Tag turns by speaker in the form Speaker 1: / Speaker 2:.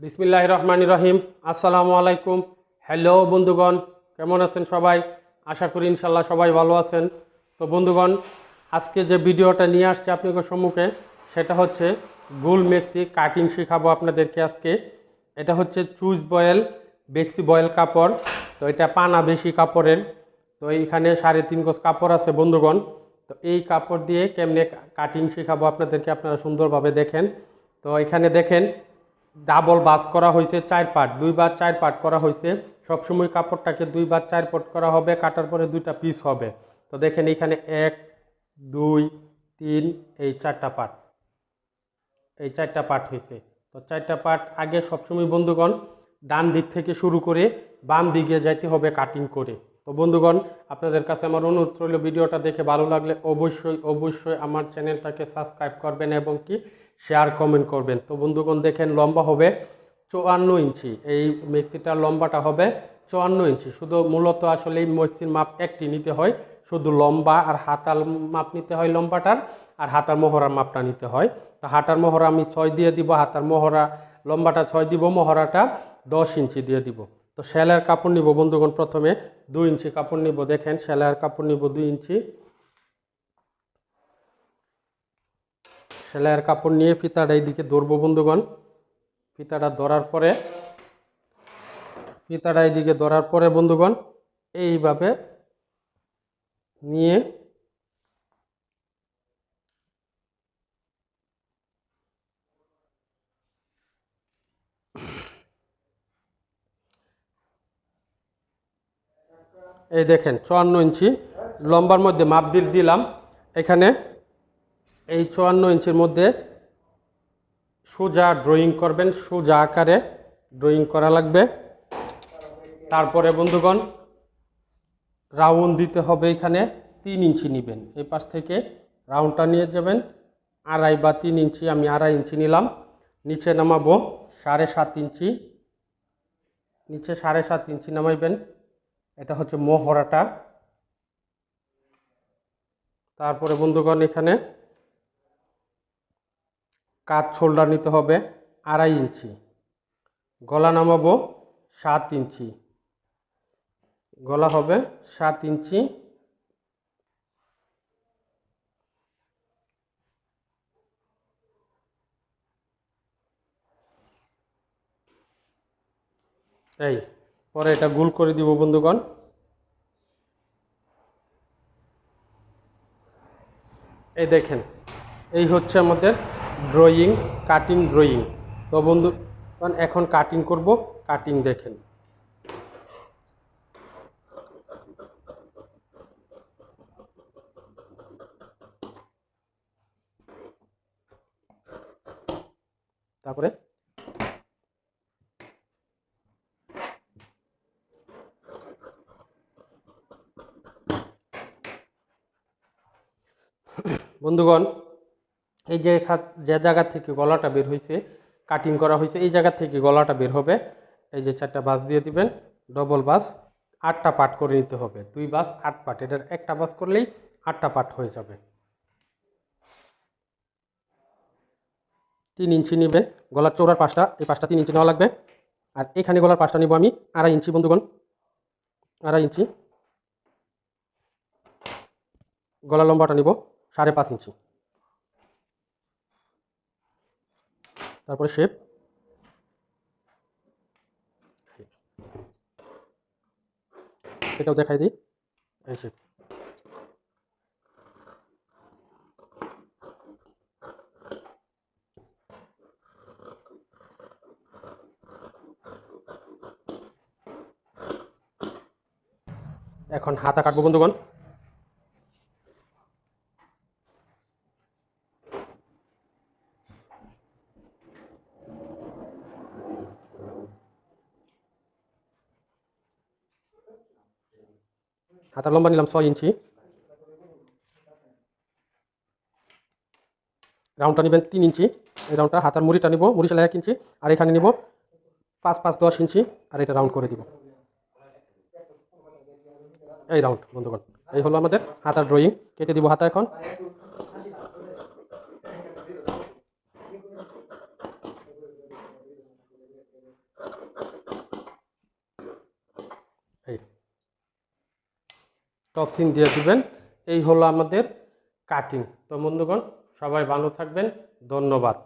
Speaker 1: বিসমিল্লাহ রহমান রহিম আসসালামু আলাইকুম হ্যালো বন্ধুগণ। কেমন আছেন সবাই? আশা করি ইনশাল্লাহ সবাই ভালো আছেন। তো বন্ধুগণ, আজকে যে ভিডিওটা নিয়ে আসছে আপনাদের সম্মুখে, সেটা হচ্ছে গুল মেক্সি কাটিং শেখাবো আপনাদেরকে আজকে। এটা হচ্ছে চুজ বয়েল, বেক্সি বয়েল কাপড়। তো এটা পানা বেশি কাপড়ের। তো এইখানে সাড়ে তিন গজ কাপড় আছে বন্ধুগণ। তো এই কাপড় দিয়ে কেমনে কাটিং শেখাবো আপনাদেরকে আপনারা সুন্দরভাবে দেখেন। তো এখানে দেখেন ডাবল বাস করা হয়েছে, চার পার্ট। দুইবার চার পার্ট করা হয়েছে। সবসময় কাপড়টাকে দুইবার চার পার্ট করা হবে, কাটার পরে দুইটা পিস হবে। তো দেখেন এখানে এক, দুই, তিন, এই চারটা পার্ট। এই চারটা পার্ট হয়েছে। তো চারটা পার্ট আগে সবসময় বন্ধুগণ ডান দিক থেকে শুরু করে বাম দিকে যাইতে হবে কাটিং করে। তো বন্ধুগণ, আপনাদের কাছে আমার অনুরোধ রইল, ভিডিওটা দেখে ভালো লাগলে অবশ্যই অবশ্যই আমার চ্যানেলটাকে সাবস্ক্রাইব করবেন এবং কি শেয়ার কমেন্ট করবেন। তো বন্ধুগণ দেখেন, লম্বা হবে চুয়ান্ন ইঞ্চি। এই মেক্সিটার লম্বাটা হবে চুয়ান্ন ইঞ্চি। শুধু মূলত আসলে এই মেক্সির মাপ একটি নিতে হয়। শুধু লম্বা আর হাতার মাপ নিতে হয় লম্বাটার, আর হাতার মোহরার মাপটা নিতে হয়। তো হাতার মোহরা আমি ছয় দিয়ে দিব, হাতার মোহরা, লম্বাটা ছয় দিব, মোহরাটা দশ ইঞ্চি দিয়ে দিব। তো সেলাইয়ের কাপড় নিব বন্ধুগণ প্রথমে, দুই ইঞ্চি কাপড় নিব। দেখেন সেলাইয়ের কাপড় নিব দুই ইঞ্চি। সেলাইয়ের কাপড় নিয়ে ফিতাটা এইদিকে ধরবো বন্ধুগণ। ফিতাটা ধরার পরে, ফিতাটা এইদিকে ধরার পরে বন্ধুগণ, এইভাবে নিয়ে এই দেখেন, চুয়ান্ন ইঞ্চি লম্বার মধ্যে মাপ দিল দিলাম। এখানে এই চুয়ান্ন ইঞ্চির মধ্যে সোজা ড্রয়িং করবেন, সোজা আকারে ড্রয়িং করা লাগবে। তারপরে বন্ধুগণ, রাউন্ড দিতে হবে এখানে, তিন ইঞ্চি নেবেন। এই পাশ থেকে রাউন্ডটা নিয়ে যাবেন। আড়াই বা তিন ইঞ্চি, আমি আড়াই ইঞ্চি নিলাম। নিচে নামাবো সাড়ে সাত ইঞ্চি। নিচে সাড়ে সাত ইঞ্চি নামাইবেন। এটা হচ্ছে মোহরাটা তারপরে বন্ধুগণ, এখানে কাজ শোল্ডার নিতে হবে আড়াই ইঞ্চি। গলা নামাবো সাত ইঞ্চি। গলা হবে সাত ইঞ্চি। এই, পরে এটা গুল করে দিব বন্ধুগণ। এই দেখেন, এই হচ্ছে আমাদের ড্রয়িং কাটিং ড্রয়িং। তো বন্ধু এখন কাটিং করব কাটিং দেখেন। তারপরে বন্ধুগণ এই যে যে জায়গা থেকে গলাটা বের হয়েছে কাটিং করা হয়েছে এই জায়গা থেকে গলাটা বের হবে। এই যে চারটা বাস দিয়ে দিবেন ডবল বাস, আটটা পাট করে নিতে হবে। দুই বাস, আট পাট। এটার একটা বাস করলেই আটটা পাট হয়ে যাবে। তিন ইঞ্চি নেবেন গলার চৌড়ার পাশটা, এই পাশটা তিন ইঞ্চি নেওয়া লাগবে। আর এখানে গলার পাশটা নিব আমি আড়াই ইঞ্চি, বন্ধুগণ। আড়াই ইঞ্চি। গলার লম্বাটা নিব সাড়ে পাঁচ ইঞ্চি। তারপরে শেপ এটাও দেখাই দিই। এই শেপ এখন হাতা কাটবো বন্ধুগণ। হাতার লম্বা নিলাম ছয় ইঞ্চি। রাউন্ডটা নেবেন তিন ইঞ্চি। এই রাউন্ডটা হাতার মুড়িটা নিব, মুড়ি সেলাই এক ইঞ্চি। আর এখানে নিব পাঁচ পাঁচ, দশ ইঞ্চি। আর এটা রাউন্ড করে দিব। এই রাউন্ড, বন্ধুগণ। এই হলো আমাদের হাতার ড্রয়িং। কেটে দিব হাতা এখন। এই। টপসিন দিয়ে দিবেন। এই হলো আমাদের কাটিং তো বন্ধুগণ সবাই ভালো থাকবেন। ধন্যবাদ।